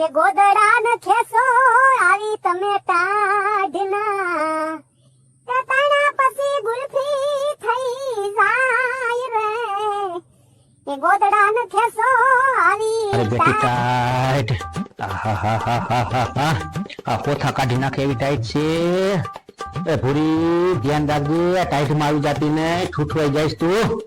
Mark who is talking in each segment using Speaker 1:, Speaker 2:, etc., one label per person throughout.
Speaker 1: કે ગોદડા ન ખેસો આવી તમે ટાઢના કે પછી ગુલફી થઈ જાય રે. કે ગોદડા ન ખેસો આવી ટાઢ-
Speaker 2: ટાઈટ. આ કોથા કાઢી નાખે એવી ટાઈટ છે. એ ભૂરી ધ્યાન રાખજે આ ટાઈટમાં આવી જાતી ને છૂટવાઈ જઈશ તું.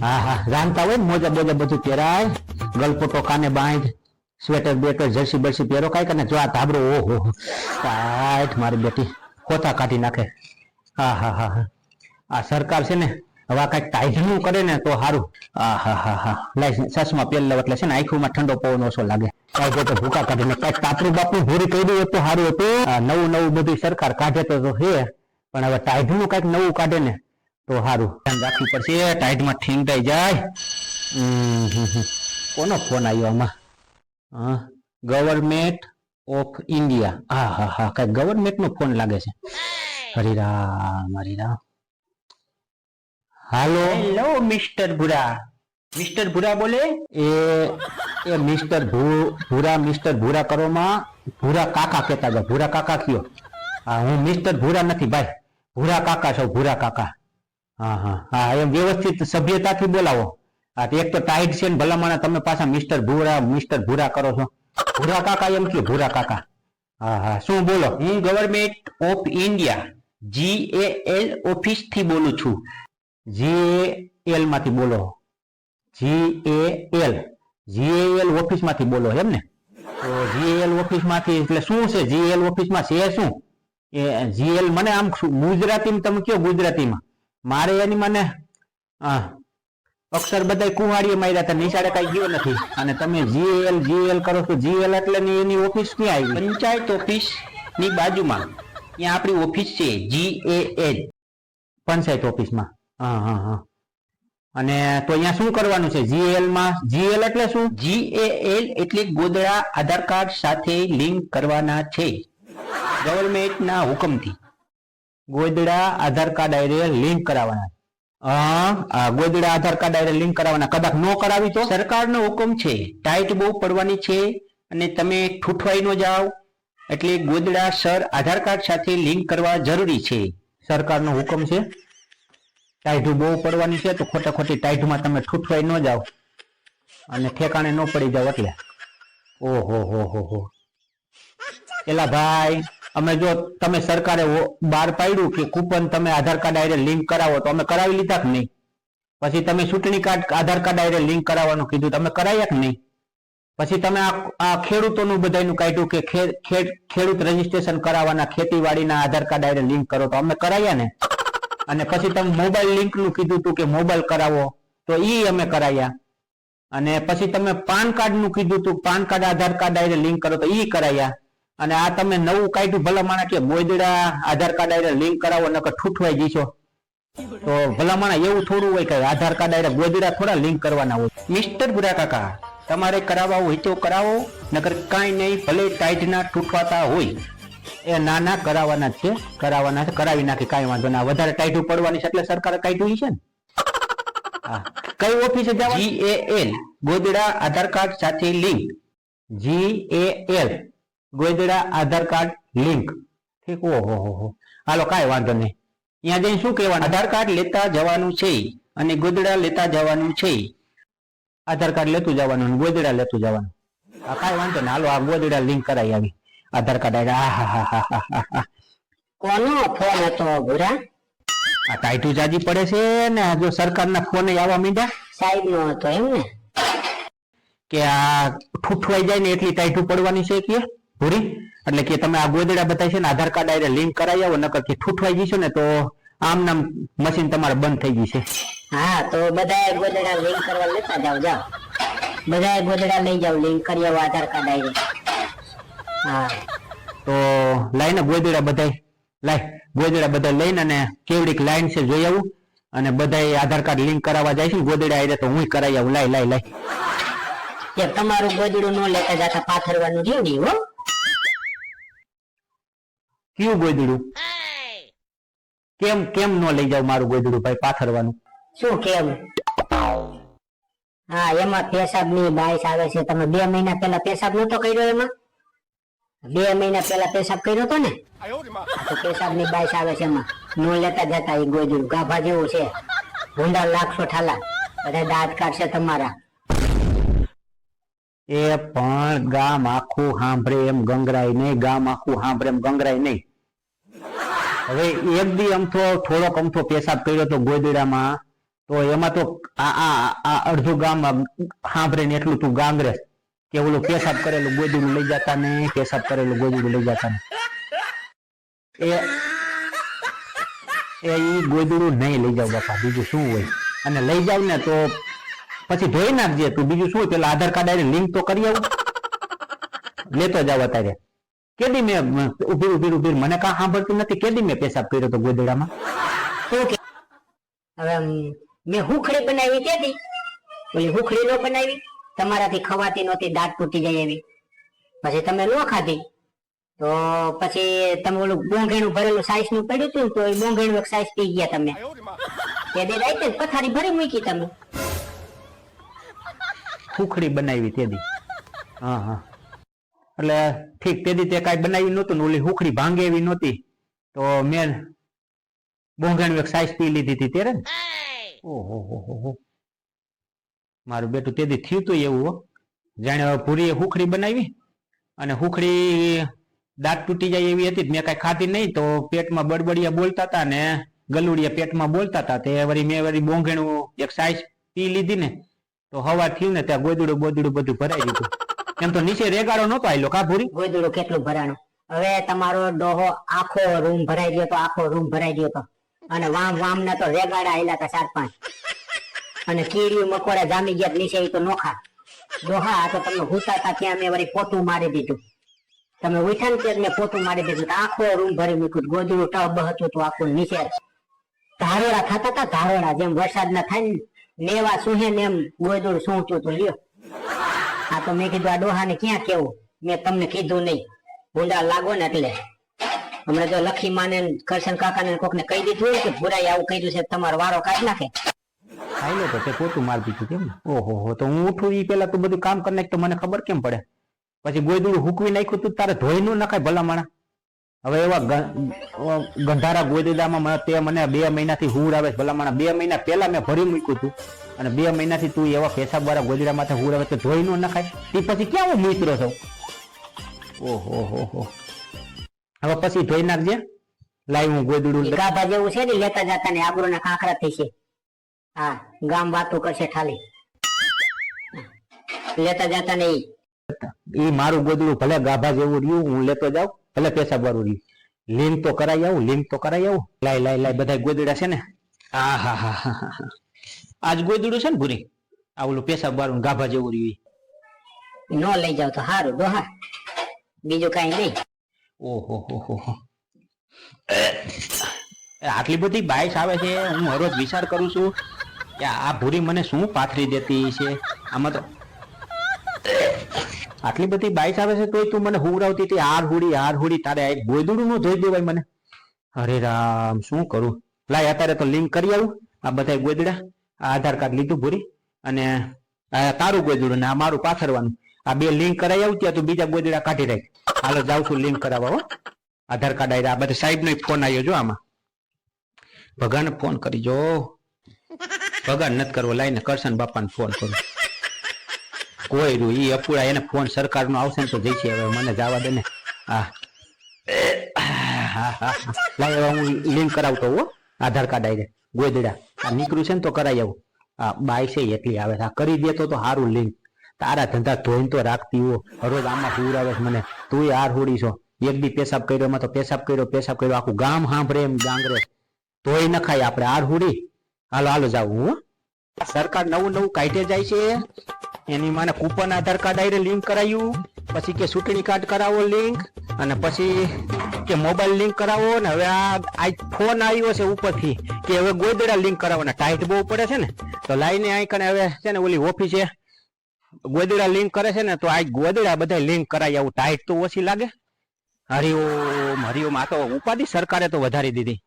Speaker 2: હા હા જાણતા હોય મોજા બોજા બધું પહેરાય. ગલપોટો કાને બાંધ. સ્વેટર, બેટર, જર્સી, બરસી પહેરો કાંઈ કરે જો આ ધાબરો, ઓહો, ટાઈટ મારી બેટી ખોતા કાઢી નાખે. હા હા હા હા. આ સરકાર છે ને, હવે કાંઈક ટાઈટનું કરે ને તો સારું હા હા હા હા. લાઈ પેલ લેવ એટલે છે ને, આંખોમાં ઠંડો પવન ઓછો લાગે. કાંઈ તો ભૂકા કાઢીને કાંઈક તાપરું બાપરું ભૂરી કરી દઉં તો સારું હતું. નવું નવું બધું સરકાર કાઢે તો તો છે પણ હવે ટાઈટનું કાંઈક નવું કાઢે ને તો સારું ધ્યાન રાખવું પડશે, ટાઈટમાં ઠીંગાઈ જાય. કોનો ફોન આવ્યો આમાં? હા ગવર્મેન્ટ ઓફ ઇન્ડિયા હા હા હા કઈ ગવર્મેન્ટ નો ફોન લાગે છે. હરિરામ હરિરામ. હાલો. Hello mister Bhura. Mister Bhura બોલે? એ એ મિસ્ટર ભૂરા મિસ્ટર ભૂરા કરોમાં ભૂરા કાકા કહેતા હતા. ભૂરા કાકા કયો? હા હું મિસ્ટર ભૂરા નથી ભાઈ. ભૂરા કાકા છો ભૂરા કાકા. હા હા હા એમ વ્યવસ્થિત સભ્યતાથી બોલાવો. તો એક તો ટાઈટ છે ને ભલામણ તમે પાછા મિસ્ટર ભૂરા મિસ્ટર ભૂરા કરો છો. ભૂરા કાકા એમ કે, ભૂરા કાકા. હા હા, શું બોલો? હું government of India G L ઓફિસથી બોલું છું. જી એલમાંથી બોલો. જી એલ જીએએલ એલ ઓફિસમાંથી બોલો, એમ ને? તો જીએએલ એલ ઓફિસમાંથી, એટલે શું છે જીએલ ઓફિસમાં છે શું? એ જીએલ મને આમ ગુજરાતીમાં તમે કયો ગુજરાતીમાં? મારે એની મને, હા અક્ષર બધા કુહાડીએ માર્યા હતા, નિશાળે કઈ ગયો નથી. અને તમે જીએલ જીએલ કરો છો જીએલ એટલે એની ઓફિસ ક્યાં આવી? પંચાયત ઓફિસની બાજુમાં. ત્યાં આપણી ઓફિસ છે જીએએલ પંચાયત ઓફિસમાં. હા હા હા. અને તો અહીંયા શું કરવાનું છે? જીએલમાં? જીએલ એટલે શું? જીએએલ એટલે ગોદડા આધાર કાર્ડ સાથે લિંક કરવાના છે. ગવર્મેન્ટના હુકમથી. ગોદડા આધાર કાર્ડ આરે લિંક કરાવવાના આ ગોદડા આધાર કાર્ડ આરે લિંક કરાવવાના. કદાચ ન કરાવી તો? સરકારનો હુકમ છે. ટાઈટ બહુ પડવાની છે અને તમે ઠૂઠવાઈ ન જાઓ. એટલે ગોદડા સર આધાર કાર્ડ સાથે લિંક કરવા જરૂરી છે. સરકારનો હુકમ છે? ટાઈટું બહુ પડવાની છે તો ખોટા ખોટી ટાઈટમાં તમે ઠૂઠવાઈ ન જાઓ. અને ઠેકાણે ન પડી જાઓ એટલે. ઓહો હો હો હો. એલા ભાઈ અમે જો તમે સરકારે બહાર પાડ્યું કે કૂપન તમે આધાર કાર્ડ આરે લિંક કરાવો, તો અમે કરાવી લીધા કે નહીં? પછી તમે ચૂંટણી કાર્ડ આધાર કાર્ડ આરે લિંક કરાવવાનું કીધું તમે કરાયા કે નહીં? પછી તમે આ ખેડૂતોનું બધાનું કાઢ્યું કે ખેડૂત રજીસ્ટ્રેશન કરાવવાના ખેતીવાડીના આધાર કાર્ડ આરે લિંક કરો, તો અમે કરાયા ને? અને પછી તમે મોબાઈલ લિંક કીધું હતું કે મોબાઈલ કરાવો, તો એ અમે કરાયા. અને પછી તમે પાન કાર્ડનું કીધું હતું પાન કાર્ડ, આધાર કાર્ડ આરે લિંક કરો, તો એ કરાયા. અને આ તમે નવું કાઢ્યું ભલામણા કે મોયદડા આધાર કાર્ડ આરે લિંક કરાવો, નકર ઠૂઠવાઈ જઈશો તો ભલામણા એવું થોડું હોય કે આધાર કાર્ડ આરે ગોદડા થોડા લિંક કરવાના હોય. મિસ્ટર બુરા કાકા, તમારે કરાવવા હોય તો કરાવો, નકર કાંઈ નહીં, ભલે ટાઈટના ઠૂઠવાતા હોય. એ ના ના કરાવવાના છે કરાવવાના છે, કરાવી નાખે, કાંઈ વાંધો ના. વધારે ટાઈટું પડવાની છે એટલે સરકારે કાઢ્યું છે ને. કઈ ઓફિસે જવા જીએએલ ગોદડા આધાર કાર્ડ સાથે લિંક જીએએલ ગોદડા આધાર કાર્ડ લિંક. ઠીક ઓહો હો હો. હાલો કાંઈ વાંધો નહીં. ત્યાં જઈને શું કહેવાનું? આધાર કાર્ડ લેતા જવાનું છે અને ગોદડા લેતા જવાનું છે આધાર કાર્ડ લેતું જવાનું ગોદડા લેતું જવાનું. આ કાંઈ વાંધો નહીં. હાલો આ ગોદડા લિંક કરાવી આવી. આધાર કાર્ડ આવી આ હા હા હા હા
Speaker 1: કોનો ફોન હતો ભૂરા
Speaker 2: આ ટાઈટુ જાજી પડે છે ને આ જો સરકારના ફોને આવવા માંડ્યા.
Speaker 1: સાહેબ નો હતો એમ ને?
Speaker 2: કે આ ઠૂઠવાઈ જાય ને એટલી ટાઈટુ પડવાની છે કે? પૂરી? એટલે કે તમે આ ગોદડા બતાવી છે ને આધાર કાર્ડ આવીને લિંક કરાવી આવો નકર કે ઠૂઠવાઈ જશે ને તો આમ નામ મશીન તમારે બંધ થઈ જશે
Speaker 1: હા તો બધા ગોદડા લિંક કરવા લેતા જાવ જાવ બધા ગોદડા લઈ જાવ લિંક કરી આવો આધાર કાર્ડ આવીને હા.
Speaker 2: તો લાઈને ગોદડા બધાય લાય ગોદડા બધા લઈને અને કેવડીક લાઈન છે જોઈ આવું. અને બધાય આધાર કાર્ડ લિંક કરાવવા જાય છે ગોદડા આવી તો હું કરાવી આવું. લાય લાય લાય.
Speaker 1: કે તમારું ગોદડું ન લેતા જાતા પાથરવાનું રહ્યું ને હો?
Speaker 2: કયું ગોદડું? કેમ કેમ ન લઈ જાવ મારું ગોદડું ભાઈ પાથરવાનું?
Speaker 1: શું કેમ હા એમાં પેશાબની બાઈસ આવે છે. તમે બે મહિના પહેલા પેશાબ નતો કર્યો એમાં? બે મહિના પહેલા પેશાબ કર્યો તો ને? તો પેશાબની બાઈસ આવે છે એમાં. નો લેતા જતા એ ગોદડું. ગાભા જેવું છે. ભૂંડા લાગશો ઠાલા. બધા દાંત કાઢશે તમારા.
Speaker 2: એ પણ ગામ આખું સાંભળે એમ ગંગરાય નહીં ગામ આખું સાંભળે એમ ગંગરાય નહીં. હવે એક દી અમથો થોડોક અમથો પેશાબ કર્યો તો ગોદડામાં, તો એમાં તો આ આ અડધું ગામ સાંભળે ને એટલું તું ગાંગરે કે ઓલું પેશાબ કરેલું ગોદડું લઈ જતા ને, પેશાબ કરેલું ગોદડું લઈ જતા ને. એ એ ગોદડું નહીં લઈ જાવ બાપા, બીજું શું હોય? અને લઈ જાવ ને તો પછી ધોઈ નાખજે તું, બીજું શું પેલા આધાર કાર્ડ લિંક તો કરી આવું. લેતો જાવ અત્યારે. કેદી મેં ઊભી ઊભી ઊભી મને કાં સાંભળતું નથી. કેદી મેં પેશાબ કર્યો તો ગોદડામાં?
Speaker 1: ઓકે હવે મેં હુખડી બનાવી તેથી ઓલી હુખડી નો બનાવી? તમારાથી ખવાતી નહોતી દાંત તૂટી જાય એવી. પછી તમે નો ખાધી? તો પછી તમે ઓલું બોંઘેણું ભરેલું સાઈઝનું પડ્યું હતું તો એ બોંઘેણું એક સાઈઝ પી ગયા તમે. તે દે રાઈતે પથારી ભરી મૂકી તમે.
Speaker 2: હુખડી બનાવી તેદી હા હા. એટલે ઠીક તે કાંઈ બનાવી નહોતું ને ઓલી હુખડી ભાંગે એવી નહોતી. તો મેં બોંઘાણી એક સાઈઝ પી લીધી હતી ત્યારે ઓહો હો હો હો. મારું બેટું તેદી થયું તું એવું જાણે પૂરીએ હુખડી બનાવી અને હુખડી દાંત તૂટી જાય એવી હતી મેં કાંઈ ખાધી નહીં તો પેટમાં બડબડિયા બોલતા હતા ને ગલુડિયા પેટમાં બોલતા હતા. તે વળી મેં વળી બોંઘેણું એક સાઈઝ પી લીધી ને. તો હવા થયું ને ત્યાં ગોદડું બોદડું બધું ભરાઈ દીધું એમ તો નીચે રેગાડો નતો આયલો કા ભૂરી?
Speaker 1: ગોદડું કેટલું ભરાણું. હવે તમારો ડોહો આખો રૂમ ભરાઈ ગયો તો, આખો રૂમ ભરાઈ ગયો તો. અને વામ વામ ના તો રેગાડા આયલા હતા ચાર પાંચ. અને કીડી મકોડા જામી ગયા નીચે તો નોખા ડોહા આ તો તમે હુતા હતા ત્યાં મેં વળી પોતું મારી દીધું. તમે ઉઠ્યા ને મેં પોતું મારી દીધું આખો રૂમ ભરી મૂક્યું. ગોદડું ટબ હતું તો આખું નીચે. ધારોડા થતા હતા ધારોડા જેમ વરસાદ ના થાય ને નેવા સુહે ને એમ ગોદડું સૂંચ્યું તો લ્યો. તો મેં કીધું, આ ડોહાને ક્યાં કેવું? મેં તમને કીધું નહીં. ભૂંડા લાગો ને એટલે. હમણાં જો લખી માને કરશન કાકા ને કોકને કહી દીધું કે ભૂરાઈ આવું કર્યું છે, તમારો વારો કાઢી નાખે.
Speaker 2: આયલો તો, તે પોતું માર દીધું કેમ ઓહો હો, તો હું ઉઠું ઈ પેલા તું બધું કામ કરી નાખ તો મને ખબર કેમ પડે? પછી ગોયદુડું હુકવી નાખ્યું તું, તારે ધોઈ નું નખાય ભલા માણા. હવે એવા ગંધારા મને તે મને બે મહિનાથી હુર આવે છે, ભલા માણા. બે મહિના પહેલા મેં ભરી મૂક્યું હતું અને બે મહિનાથી તું એવા પેશાબ વાળા ગોદડા માથે હુર આવે તો ધોઈ નું નખાય. તે પછી હું મિત્રો છો? ઓહો હો હો. હવે પછી ધોઈ નાખજે. લાઈ હું ગોદડું.
Speaker 1: ગાભા જેવું છે ને લેતા જતા ને આબરૂ ના કાંકરા થઈ છે. હા ગામ વાતો કરશે ખાલી લેતા જતા ને ઈ.
Speaker 2: ઈ મારું ગોદડું ભલે ગાભા જેવું રહ્યું હું લેતો જાઉં ભલે પેશાબ વાળું રહ્યું. લિંક તો કરાઈ આવું લિંક તો કરાઈ આવું. લાય લાય લાય બધા ગોદડા છે ને. હા હા હા હા, હા. આજ ગોદડું છે ને ભૂરી? આ ઓલું પેશાબ વાળું ગાભા જેવું રહ્યું ન
Speaker 1: નો લઈ જાવ તો સારું ડોહા બીજું કઈ નહીં.
Speaker 2: ઓહો હો હો હો. આટલી બધી બાઈસ આવે છે હું હરોજ વિચાર કરું છું કે આ ભૂરી મને શું પાથરી દેતી છે? આમાં તો આટલી બધી બાઈસ આવે છે તોય તું મને હુવડાવતી હતી હાર હુડી હાર હુડી તારે આ એક ગોદડું નું ધોઈ દેવાય મને. અરે રામ શું કરું? લાય અત્યારે તો લિંક કરી આવું. આ બધા ગોદડા આ આધાર કાર્ડ લીધું ભૂરી અને તારું ગોદડું ને આ મારું પાથરવાનું. આ બે લિંક કરાવી આવું ત્યાં તું બીજા ગોદડા કાઢી રાખ. હાલો જાઉં છું લિંક કરાવવા હો. આધાર કાર્ડ આવી આ બધા સાહેબ નો ફોન આવ્યો જો આમાં. ભગવાન ફોન કરી જો. ભગવાન નથી કરવો લાઈને કરશન બાપાને ફોન કરો. કોઈ રૂ ઈ અપુરા એને ફોન સરકાર નો આવશે ને તો જઈ હવે. મને જવા દે ને. હા હા, હા. હા હું લિંક કરાવતો હો. આધાર કાર્ડ આવી ગોદડા. આ નીકળ્યું છે ને તો કરાઈ આવું. આ બાય છે એટલી આવે આ કરી દે તો સારું લિંક તારા ધંધા ધોઈને તો રાખતી હો. હરોજ આમાં હુરાવે છે મને. તું હાર હુડી છો. એક દી પેશાબ કર્યો, એમાં તો પેશાબ કર્યો પેશાબ કર્યો. આખું ગામ સાંભળે એમ ગાંગરે તોય ન ખાય આપણે. હાર હુડી. હાલો હાલો, જાવું, હો. સરકાર નવું નવું કાઢે જાય છે. એની માને કૂપન આધાર કાર્ડ આઈને લિંક કરાયું. પછી કે ચૂંટણી કાર્ડ કરાવો લિંક અને પછી કે મોબાઈલ લિંક કરાવો. ને હવે આ આ ફોન આવ્યો છે ઉપરથી કે હવે ગોદડા લિંક કરાવવાના. ટાઈટ બહુ પડે છે ને. તો લાઈને અહીં કને હવે છે ને ઓલી ઓફિસે ગોદડા લિંક કરે છે ને, તો આ ગોદડા બધા લિંક કરાવી આવું ટાઈટ તો ઓછી લાગે. હરિઓમ હરિઓમ. આ તો ઉપાધિ સરકારે તો વધારી દીધી.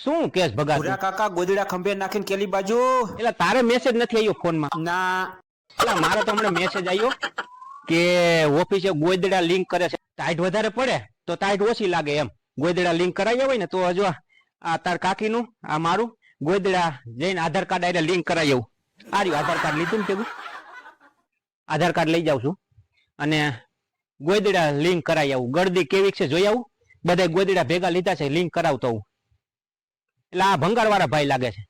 Speaker 2: શું કેસ ભગા
Speaker 3: ભૂરા કાકા ગોદડા ખંભે નાખીને કેલી બાજુ.
Speaker 2: એટલે તારે મેસેજ નથી આવ્યો ફોનમાં?
Speaker 3: ના.
Speaker 2: એટલે મારે તો હમણાં મેસેજ આવ્યો કે ઓફિસે ગોદડા લિંક કરે છે. ટાઈટ વધારે પડે તો ટાઈટ ઓછી લાગે એમ. ગોદડા લિંક કરાવી હોય ને તો હજુ આ તાર કાકીનું આ મારું ગોદડા જઈને આધાર કાર્ડ આઈને લિંક કરાવી આવું આ રહ્યું આધાર કાર્ડ લીધું ને તેવું આધાર કાર્ડ લઈ જાઉં છું. અને ગોદડા લિંક કરાવી આવું. ગળદી કેવી છે જોઈ આવું? બધા ગોદડા ભેગા લીધા છે લિંક કરાવતો આવું. એટલે આ ભંગારવાળા ભાઈ લાગે છે.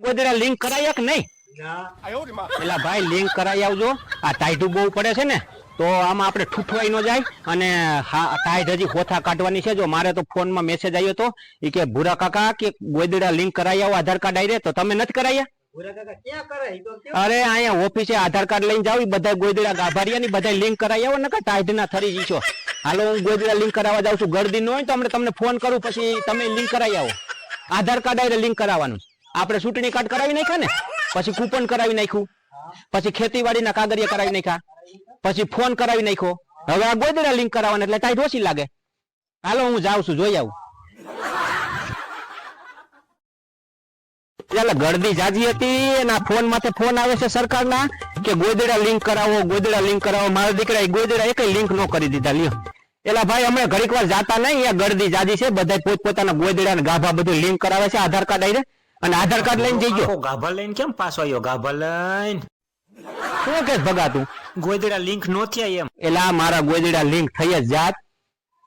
Speaker 2: ગોદડા લિંક કરાયા કે નહીં? એટલે ભાઈ લિંક કરાવી આવજો. આ ટાઈટું બહુ પડે છે ને તો આમાં આપણે ઠૂઠવાઈ ન જાય અને હા ટાઈટ હજી હોથા કાઢવાની છે. જો મારે તો ફોનમાં મેસેજ આવ્યો હતો એ કે ભૂરા કાકા કે ગોદડા લિંક કરાવી આવો આધાર કાર્ડ આઈ તો તમે નથી કરાયા? અરે અહીંયા ઓફિસે આધાર કાર્ડ લઈને જાવ ઈ બધા ગોદડા ગાભારિયા ની બધા લિંક કરાવી આવો ને ટાઈટ ના થરી જઈશો. હાલો હું ગોદડા લિંક કરાવવા જાઉં છું. ગરદી ન હોય તો અમને તમને ફોન કરું પછી તમે લિંક કરાવી આવો. આધાર કાર્ડ આવીને લિંક કરાવવાનું. આપણે ચૂંટણી કાર્ડ કરાવી નાખ્યા ને? પછી કૂપન કરાવી નાખ્યું. પછી ખેતીવાડીના કાગળિયા કરાવી નાખ્યા. પછી ફોન કરાવી નાખ્યો. હવે આ ગોદડા લિંક કરાવવાના એટલે ટાઈટ ઓછી લાગે. હાલો, હું જાઉં છું, જોઈ આવું. એટલે ગળદી જાજી હતી એના ફોન માથે ફોન આવે છે સરકારના કે ગોદડા લિંક કરાવો, ગોદડા લિંક કરાવો. મારા દીકરા ગોદડા એક લિંક નો કરી દીધા, લ્યો. એલા ભાઈ અમે ઘડીક વાર જાતા નહીં અહીંયા ગળદી જાજી છે બધા પોતપોતાના ગોદડા ને ગાભા બધું લિંક કરાવે છે આધાર કાર્ડ આવીને અને આધાર કાર્ડ લઈને જઈ
Speaker 3: ગયો. ગાભા લઈને કેમ પાછો આવ્યો ગાભા લઈને.
Speaker 2: શું કે ભગાતું
Speaker 3: ગોદડા લિંક નો થયા એમ.
Speaker 2: એલા મારા ગોદડા લિંક થઈ જ જાત.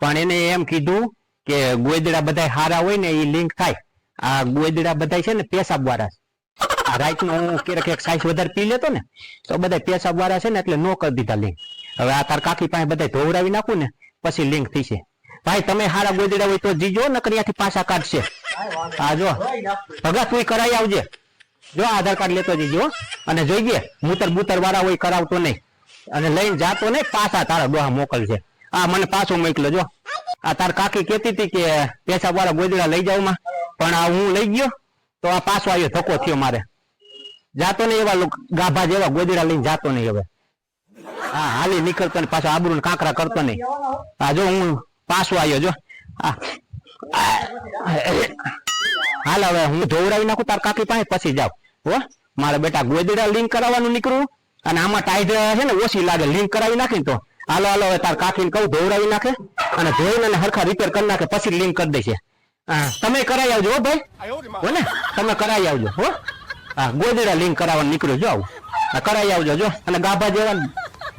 Speaker 2: પણ એને એમ કીધું કે ગોદડા બધા હારા હોય ને એ લિંક થાય. આ ગોદડા બધા છે ને પેશાબ વાળા આ રાત નો હું ક્યારેક એક સાઈઝ વધારે પી લેતો ને તો બધા પેશાબ વાળા છે ને એટલે નો કરી દીધા લિંક હવે આ તાર કાકી પાસે બધા ધોવડાવી નાખું ને પછી લિંક થશે ભાઈ, તમે હારા ગોદડા હોય તો જીજો નકરિયાથી પાછા કાઢશે. હા જો, ભગા, તું કરાવી આવજે. જો આધાર કાર્ડ લેતો જઈજો, હો. અને જોઈએ મૂતર બૂતર વાળા હોય કરાવતો નહીં. અને લઈને જાતો નહીં, પાછા તારા ડોહા મોકલશે. આ મને પાછો મોકલો જો. આ તાર કાકી કહેતી હતી કે પેસા વાળા ગોદડા લઈ જાવ પણ આ હું લઈ ગયો, તો આ પાછો આવ્યો ધક્કો થયો મારે. જાતો નહીં એવા ગાભા જેવા ગોદડા લઈને જાતો નહીં હવે. હા હાલી નીકળતો ને પાછો આબરૂ ને કાંકરા કરતો નહીં. હા જો હું પાછો આવ્યો જો. હાલ હવે હું ધોવડાવી નાખું તાર કાકી પાસે પછી જાવ હો મારા બેટા ગોદડા લિંક કરાવવાનું નીકળું અને આમાં ટાઈટ છે ને ઓછી લાગે લિંક કરાવી નાખીને તો. હાલો હાલો હવે તાર કાકીને કહું ધોવડાવી નાખે અને ધોઈને હરખા રિપેર કરી નાખે પછી લિંક કરી દેશે હા તમે કરાવી આવજો હો ભાઈ. હો ને તમે કરાવી આવજો હો. હા ગોદડા લિંક કરાવવાનું નીકળ્યું જો આવું. હા, કરાવી આવજો જો. અને ગાભા જેવા ને.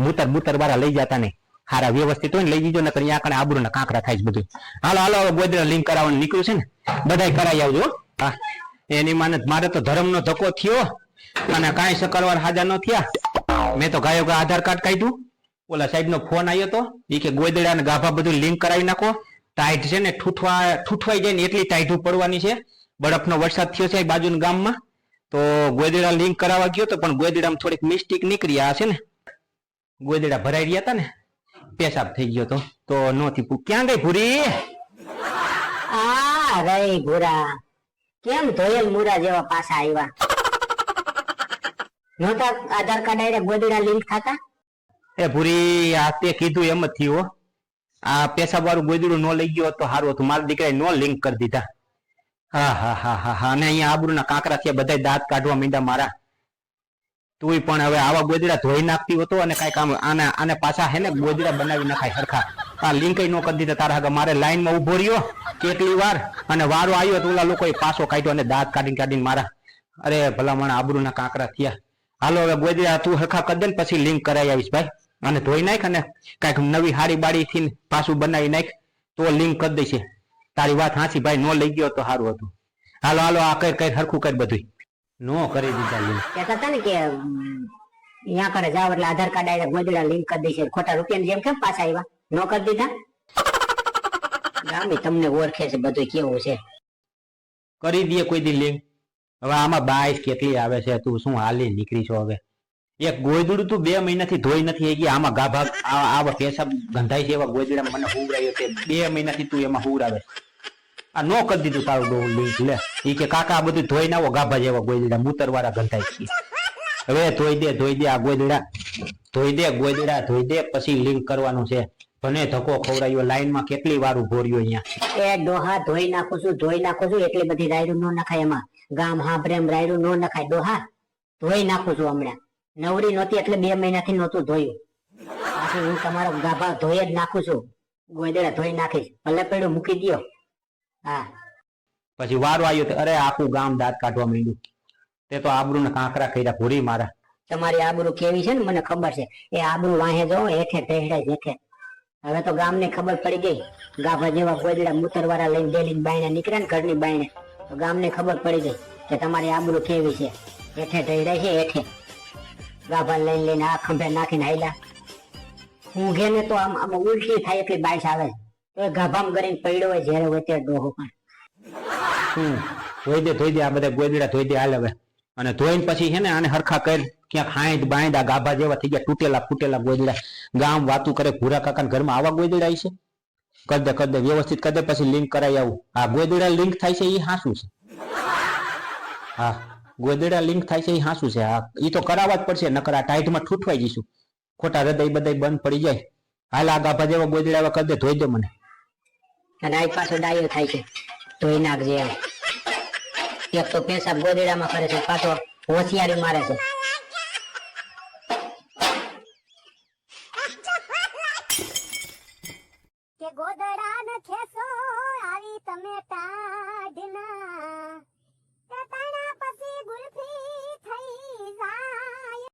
Speaker 2: મૂતર બૂતર વાળા લઈ જતા નહીં હારા વ્યવસ્થિત હોય ને લઈ જજો નકર અહીંયા કણે આબરૂ ને કાંકરા થાય છે બધું. હાલો હાલો હવે ગોદરા લિંક કરાવવાનું નીકળ્યું છે ને. બધાય કરાવી આવજો હા. એની માને મારે તો ધર્મનો ધક્કો થયો અને કાંઈ સકરવાર હાજર ન થયા. મેં તો ગાયો આધાર કાર્ડ કાઢ્યું. ઓલા સાહેબનો ફોન આવ્યો તો. એ કે ગોદડા ને ગાભા બધું લિંક કરાવી નાખો. ટાઈટ છે ને ઠૂઠવા ઠૂઠવાઈ જાય ને એટલી ટાઈટ પડવાની છે. બરફનો વરસાદ થયો છે બાજુના ગામમાં. તો ગોદડા લિંક કરાવવા ગયો તો પણ ગોદડામાં થોડીક મિસ્ટેક નીકળી આ છે ને. ગોદડા ભરાઈ રહ્યા હતા ને. પેશાબ થઈ ગયો તો. તો નોથી ક્યાં ગઈ ભૂરી?
Speaker 1: આ રહી ભૂરા. કેમ ધોયેલ મુરા જેવા પાછા આવ્યા નહોતા આધાર કાર્ડ આઈને ગોદડા લિંક થતા?
Speaker 2: એ ભૂરી આ તે કીધું એમ જ થયું આ પેશાબ વાળું ગોદડું ન લઈ ગયો તો સારું હતું. મારા દીકરાએ નો લિંક કરી દીધા. હા હા હા હા હા. અને અહીંયા આબરૂના કાંકરા થયા બધા દાંત કાઢવા માંડ્યા મારા. તુંય પણ હવે આવા ગોદડા ધોઈ નાખતી હતો અને કઈ કામ આને આને પાછા હે ને ગોદડા બનાવી નાખાય સરખા. આ લિંક નો કરી દીધા તારા આગળ. મારે લાઈનમાં ઊભો રહ્યો કેટલી વાર અને વારો આવ્યો તો ઓલા લોકોએ પાછો કાઢ્યો અને દાંત કાઢીને કાઢીને મારા. અરે ભલામણ, આબરૂના કાંકરા થયા. હાલો હવે ગોદડા તું હરખા કરી દે ને પછી લિંક કરાવી આવીશ ભાઈ. અને ધોઈ નાખ અને કાંઈક નવી હાડી બાડી થી પાછું બનાવી નાખ. તો લિંક કરી દેશે તારી વાત હાંસી ભાઈ નો લઈ ગયો તો સારું હતું. હાલો હાલો આ કઈ કઈ હરખું કઈ બધું નો કરી દીધા
Speaker 1: કહેતા હતા ને કે અહીંયા કરે જાવ એટલે આધાર કાર્ડ આવી ગોદડા લિંક કરી દેશે ખોટા રૂપિયાની જેમ કેમ પાછા આવ્યા નો કરી દીધા? ગામી તમને ઓળખે છે બધું કેવું છે?
Speaker 2: કરી દે કોઈ દી લિંક. હવે આમાં બાઈસ કેટલી આવે છે તું શું હાલી નીકળી છો હવે? એક ગોયદડું તું બે મહિનાથી ધોઈ નથી ગઈ આમાં ગાભા આ- આવા પેશાબ ગંધાય છે એવા ગોયદુડા મને હુવરાયો છે. બે મહિનાથી તું એમાં હુવરાવે આ નો કરી દીધું તારું ડોલ લે. ઈ કે, કાકા, આ બધું ધોઈ નાવો ગાભા જેવા ગોયદડા મૂતર વાળા ગંધાઈ છે. હવે ધોઈ દે ધોઈ દે આ ગોયદડા. ધોઈ દે, ગોયદડા, ધોઈ દે, પછી લિંક કરવાનું છે. ભને ધક્કો ખવડાવ્યો લાઈનમાં કેટલી વાર ઊભો રહ્યો અહીંયા.
Speaker 1: એ ડોહા, ધોઈ નાખું છું, ધોઈ નાખું છું, એટલી બધી રાયડું નો નખાય એમાં. ગામ હા પ્રેમ રાયડું નો નખાય. ડોહા, ધોઈ નાખું છું હમણાં. નવરી નહોતી એટલે બે મહિનાથી નહોતું ધોયું. પાછું હું તમારો ગાભા ધોઈ જ નાખું છું. ગોયદડા ધોઈ નાખીશ. ભલે પેડું મૂકી દ્યો. હા.
Speaker 2: પછી વારો આવ્યો તો અરે આખું ગામ દાંત કાઢવા માંડ્યું. તે તો આબરૂ ને કાંકરા કર્યા ભૂરી મારા.
Speaker 1: તમારી આબરૂ કેવી છે ને મને ખબર છે. એ આબરૂ વાહે જો હેઠે ટેહડાય જેઠે હવે તો ગામને ખબર પડી ગઈ. ગાભા જેવા ગોદડા મૂતરવાળા લઈને ડેલી બાયણે નીકળે ને ઘરની બાયણે. તો ગામને ખબર પડી ગઈ કે તમારી આબરૂ કેવી છે. હેઠે ટેહડાય છે હેઠે. ગાભા લઈને લઈને આ ખંભે નાખીને હાયલા હું ઘે ને તો આમ આમ ઉલટી થાય એટલી બાઈસ આવે. છે. એ ગાભામાં કરીને પડ્યો હોય જ્યારે હોય ત્યારે ડોહો પણ.
Speaker 2: હમ, ધોઈ દે ધોઈ દે, આ બધા ગોદડા ધોઈ દે હાલ હવે. અને ધોઈને પછી છે ને આને હરખા કરી, ક્યાંક હાંઈટ આ ગાભા જેવા થઈ ગયા, તૂટેલા ફૂટેલા ગોદડા. ગામ વાતું કરે, ભૂરા કાકા ઘરમાં આવા ગોદડા છે? કર દે કર દે, વ્યવસ્થિત કર દે, પછી લિંક કરાવી આવું. આ ગોદડા લિંક થાય છે એ હાસું છે. હા, ગોદડા લિંક થાય છે એ હાસું છે. હા એ તો કરાવવા જ પડશે, નકર આ ટાઈટમાં ઠૂઠવાઈ જઈશું. ખોટા હૃદય બધાય બંધ પડી જાય. હાલ આ ગાભા જેવા ગોદડા કર દે, ધોઈ દે મને.
Speaker 1: અને પાછો ડાયો થાય છે. ધોઈ નાખજે એમ. એક તો પેશાબ ગોદડામાં કરે છે, પાછો હોશિયારી મારે છે.